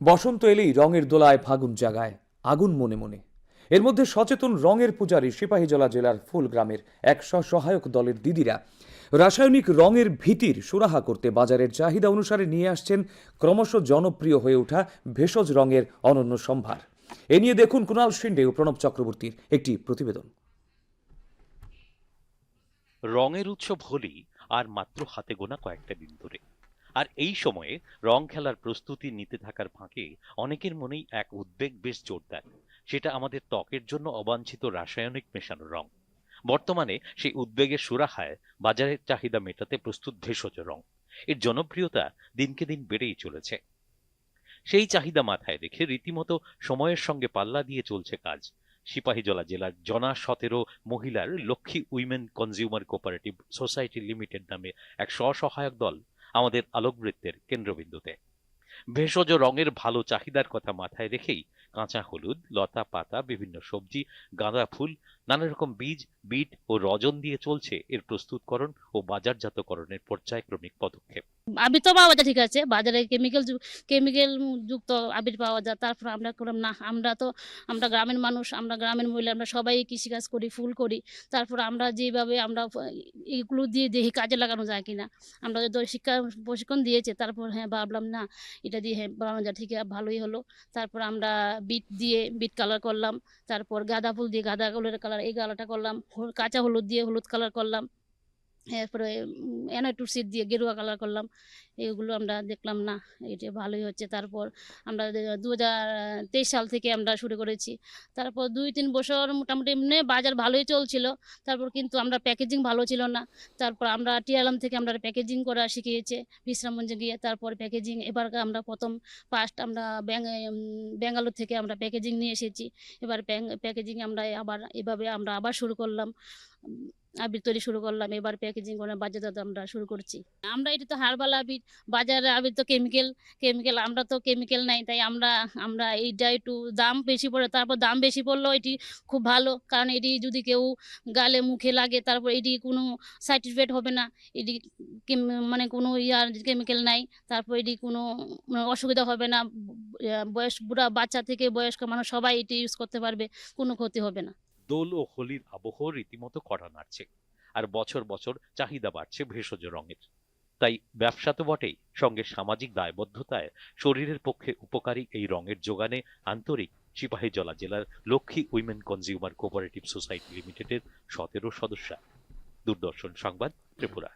বসন্ত এলেই রঙের দোলায় ফাগুন জাগায়, আগুন মনে মনে। এর মধ্যে সচেতন রঙের পূজারী সিপাহীজলা জেলার ফুল গ্রামের এক সহায়ক দলের দিদিরা রাসায়নিক রঙের ভীতির সুরাহা করতে বাজারের চাহিদা অনুসারে নিয়ে আসছেন ক্রমশ জনপ্রিয় হয়ে ওঠা ভেষজ রঙের অনন্য সম্ভার। এ নিয়ে দেখুন কুণাল শিন্ডে ও প্রণব চক্রবর্তীর একটি প্রতিবেদন। রঙের উৎসব হোলি আর মাত্র হাতে গোনা কয়েকটা দিন ধরে। আর এই সময়ে রং খেলার প্রস্তুতি নিতে থাকার ফাঁকে অনেকের মনেই এক উদ্বেগ বেশ জোরদার। সেটা আমাদের ত্বকের জন্য অবাঞ্ছিত রাসায়নিক মেশানো রং। বর্তমানে সেই উদ্বেগের সুরাহায় বাজারের চাহিদা মেটাতে প্রস্তুত ভেষজ রং। এর জনপ্রিয়তা দিনকে দিন বেড়েই চলেছে। সেই চাহিদা মাথায় রেখে রীতিমতো সময়ের সঙ্গে পাল্লা দিয়ে চলছে কাজ। সিপাহীজলা জেলার জনা সতেরো মহিলার Lakshmi women consumer cooperative society limited নামে এক স্বসহায়ক দল আমাদের আলোকবৃত্তের কেন্দ্রবিন্দুতে। ভেষজ রঙের ভালো চাহিদার কথা মাথায় রেখেই কাঁচা হলুদ, লতা পাতা, বিভিন্ন সবজি, গাঁদা ফুল নানা রকম বীজ, বিট ও রজন দিয়ে চলছে এর প্রস্তুতকরণ ও বাজারজাতকরণের পর্যায়ক্রমিক পদক্ষেপ। আবির তো পাওয়া যায়, ঠিক আছে। বাজারে কেমিক্যাল কেমিক্যাল যুক্ত আবির পাওয়া যায়, তারপর আমরা করলাম, না, আমরা তো, আমরা গ্রামের মানুষ, আমরা গ্রামের মহিলা, আমরা সবাই কৃষিকাজ করি, ফুল করি। তারপর আমরা যেভাবে আমরা এইগুলো দিয়ে দেখি কাজে লাগানো যায় কিনা। আমরা তো শিক্ষা প্রশিক্ষণ দিয়েছে, তারপর হ্যাঁ ভাবলাম, না, এটা দিয়ে হ্যাঁ বানানো যায়, ঠিক ভালোই হলো। তারপর আমরা বিট দিয়ে, বিট কালার করলাম। তারপর গাঁদা ফুল দিয়ে গাঁদা ফুলের কালার এই কালারটা করলাম কাঁচা হলুদ দিয়ে হলুদ কালার করলাম। এরপরে অ্যানাইটুসিড দিয়ে গেরুয়া কালার করলাম। এগুলো আমরা দেখলাম, না, এটা ভালোই হচ্ছে। তারপর আমরা দু হাজার তেইশ সাল থেকে আমরা শুরু করেছি। তারপর দুই তিন বছর মোটামুটি এমনি বাজার ভালোই চলছিল। তারপর কিন্তু আমরা প্যাকেজিং ভালো ছিল না। তারপর আমরা টিয়ালাম থেকে আমরা প্যাকেজিং করা শিখিয়েছে, বিশ্রামগঞ্জে গিয়ে। তারপর প্যাকেজিং এবার আমরা প্রথম ফার্স্ট আমরা ব্যাঙ্গ ব্যাঙ্গালোর থেকে আমরা প্যাকেজিং নিয়ে এসেছি। এবার প্যাকেজিং আমরা আবার, এভাবে আমরা আবার শুরু করলাম। আবির তৈরি শুরু করলাম, এবার প্যাকেজিং করে বাজারজাত আমরা শুরু করছি। আমরা এটা তো হার্বাল আবির, বাজারে আবির তো কেমিক্যাল কেমিক্যাল আমরা তো কেমিক্যাল নাই, তাই আমরা আমরা এইটা একটু দাম বেশি পড়ে, তারপর দাম বেশি পড়লেও এটি খুব ভালো, কারণ এটি যদি কেউ গালে মুখে লাগে, তারপর এটি কোনো সাইড ইফেক্ট হবে না, এটি মানে কোনো ইয়ার কেমিক্যাল নাই, তারপর এটি কোনো মানে অসুবিধা হবে না, বয়স, বুড়া বাচ্চা থেকে বয়স্ক মানুষ সবাই এটি ইউজ করতে পারবে, কোনো ক্ষতি হবে না। দোল ও হোলির আবহ রীতিমতো কড়া নাড়ছে আর বছর বছর চাহিদা বাড়ছে ভেষজ রঙের। তাই ব্যবসা তো বটেই, সঙ্গে সামাজিক দায়বদ্ধতায় শরীরের পক্ষে উপকারী এই রঙের যোগানে আন্তরিক সিপাহী জলা জেলার Lakshmi women consumer cooperative society লিমিটেডের সতেরো সদস্যা। দূরদর্শন সংবাদ ত্রিপুরা।